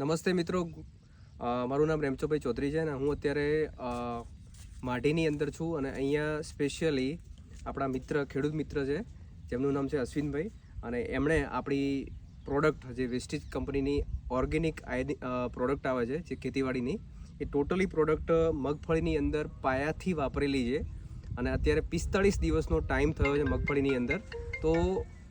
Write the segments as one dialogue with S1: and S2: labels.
S1: નમસ્તે મિત્રો. મારું નામ રેમચોભાઈ ચૌધરી છે અને હું અત્યારે માઢીની અંદર છું અને અહીંયા સ્પેશિયલી આપણા મિત્ર, ખેડૂત મિત્ર છે, જેમનું નામ છે અશ્વિનભાઈ. અને એમણે આપણી પ્રોડક્ટ જે વેસ્ટેજ કંપનીની ઓર્ગેનિક પ્રોડક્ટ આવે છે, જે ખેતીવાડીની, એ ટોટલી પ્રોડક્ટ મગફળીની અંદર પાયાથી વાપરેલી છે. અને અત્યારે પિસ્તાળીસ દિવસનો ટાઈમ થયો છે મગફળીની અંદર. તો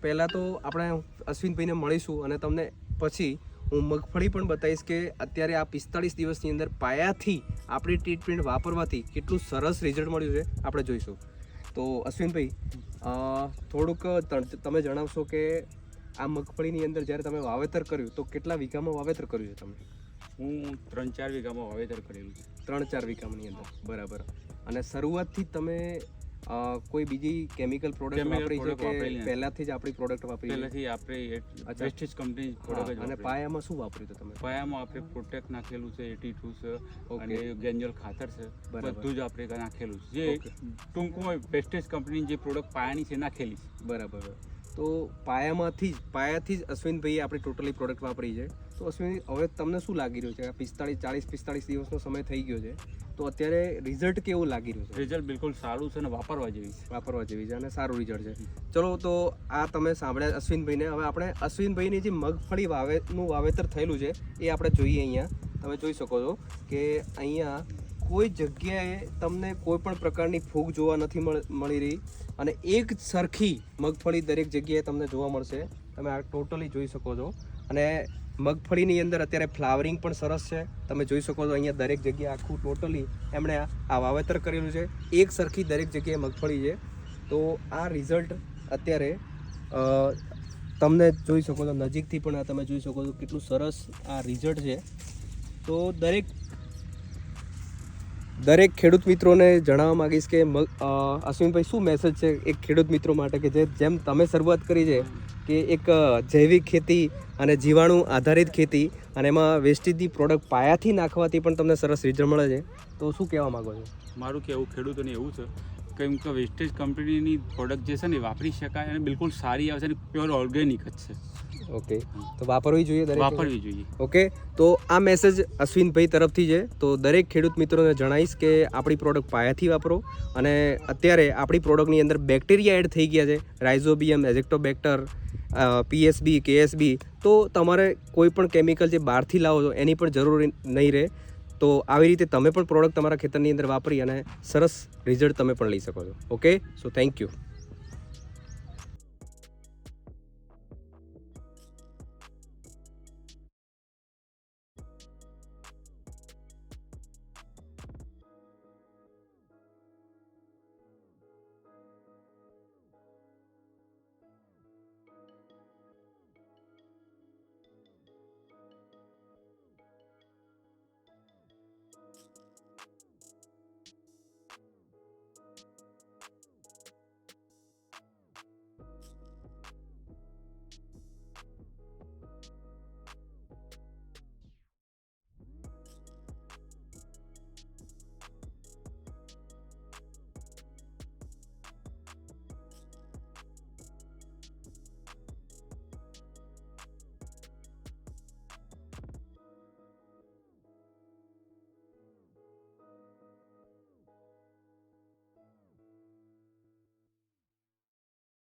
S1: પહેલાં તો આપણે અશ્વિનભાઈને મળીશું અને તમને પછી હું મગફળી પણ બતાવીશ કે અત્યારે આ પિસ્તાળીસ દિવસની અંદર પાયાથી આપણી ટ્રીટમેન્ટ વાપરવાથી કેટલું સરસ રિઝલ્ટ મળ્યું છે આપણે જોઈશું. તો અશ્વિનભાઈ થોડુંક તમે જણાવશો કે આ મગફળીની અંદર જ્યારે તમે વાવેતર કર્યું તો કેટલા વીઘામાં વાવેતર કર્યું છે તમે
S2: હું ત્રણ ચાર વીઘામાં વાવેતર કરેલું છે.
S1: ત્રણ ચાર વીઘાની અંદર બરાબર. અને શરૂઆતથી તમે કોઈ બીજી કેમિકલ પ્રોડક્ટ વાપરી છે કે પહેલાથી જ આપણી પ્રોડક્ટ વાપરી
S2: પહેલાથી આપણે. વેસ્ટેજ કંપની પ્રોડક્ટ
S1: અને પાયામાં શું વાપર્યું હતું તમે?
S2: પાયામાં આપણે પ્રોટેક્ટ નાખેલું છે એટી ટુ છે અને ગેન્જલ ખાતર છે. બધું જ આપણે નાખેલું છે. જે. ટૂંકમાં વેસ્ટેજ કંપની જે પ્રોડક્ટ પાયાની છે નાખેલી છે.
S1: બરાબર. તો પાયામાંથી જ પાયાથી જ અશ્વિનભાઈએ આપણી ટોટલી પ્રોડક્ટ વાપરી છે. તો અશ્વિન હવે તમને શું લાગી રહ્યું છે? આ પિસ્તાળીસ ચાલીસ પિસ્તાળીસ દિવસનો સમય થઈ ગયો છે. તો અત્યારે રિઝલ્ટ કેવું લાગી રહ્યું છે?
S2: રિઝલ્ટ બિલકુલ સારું છે અને વાપરવા જેવી છે.
S1: વાપરવા જેવી છે અને સારું રિઝલ્ટ છે. ચલો તો આ તમે સાંભળ્યા અશ્વિનભાઈને હવે આપણે અશ્વિનભાઈની જે મગફળી વાવેનું વાવેતર થયેલું છે એ આપણે જોઈએ અહીંયા. તમે જોઈ શકો છો કે અહીંયા કોઈ જગ્યાએ તમને કોઈ પણ પ્રકારની ફૂગ જોવા નથી મળ- રહી અને એક સરખી મગફળી દરેક જગ્યાએ તમને જોવા મળશે. તમે આ ટોટલી જોઈ શકો છો. અને મગફળીની અંદર અત્યારે ફ્લાવરિંગ પણ સરસ છે. તમે જોઈ શકો છો અહીંયા દરેક જગ્યાએ આખું ટોટલી એમણે આ વાવેતર કરેલું છે. એક સરખી દરેક જગ્યાએ મગફળી છે. તો આ રિઝલ્ટ અત્યારે તમને જોઈ શકો છો. નજીકથી પણ આ તમે જોઈ શકો છો કેટલું સરસ આ રિઝલ્ટ છે. તો દરેક દરેક ખેડૂત મિત્રોને જણાવવા માંગીશ કે અશ્વિનભાઈ, શું મેસેજ છે એક ખેડૂત મિત્રો માટે કે જે, જેમ તમે શરૂઆત કરી છે કે એક જૈવિક ખેતી અને જીવાણુ આધારિત ખેતી અને એમાં વેસ્ટેજની પ્રોડક્ટ પાયાથી નાખવાથી પણ તમને સરસ રિઝલ્ટ મળે છે. તો શું કહેવા માંગો છો?
S2: મારું કહેવું ખેડૂતોને એવું છે કેમ કે વેસ્ટેજ કંપનીની પ્રોડક્ટ જે છે ને વાપરી શકાય અને બિલકુલ સારી આવે છે અને પ્યોર ઓર્ગેનિક જ છે.
S1: ઓકે તો વાપરવી જોઈએ દરેક
S2: વાપરવી જોઈએ.
S1: ઓકે તો આ મેસેજ અશ્વિનભાઈ તરફથી છે. તો દરેક ખેડૂત મિત્રોને જણાવીશ કે આપણી પ્રોડક્ટ પાયાથી વાપરો અને અત્યારે આપણી પ્રોડક્ટની અંદર બેક્ટેરિયા એડ થઈ ગયા છે. રાઇઝોબિયમ એઝેક્ટોબેક્ટર પીએસબી કેએસબી તો તમારે કોઈ પણ કેમિકલ જે બહારથી લાવો છો એની પણ જરૂર નહીં રહે. તો આવી રીતે તમે પણ પ્રોડક્ટ તમારા ખેતરની અંદર વાપરી અને સરસ રિઝલ્ટ તમે પણ લઈ શકો છો. Okay so thank you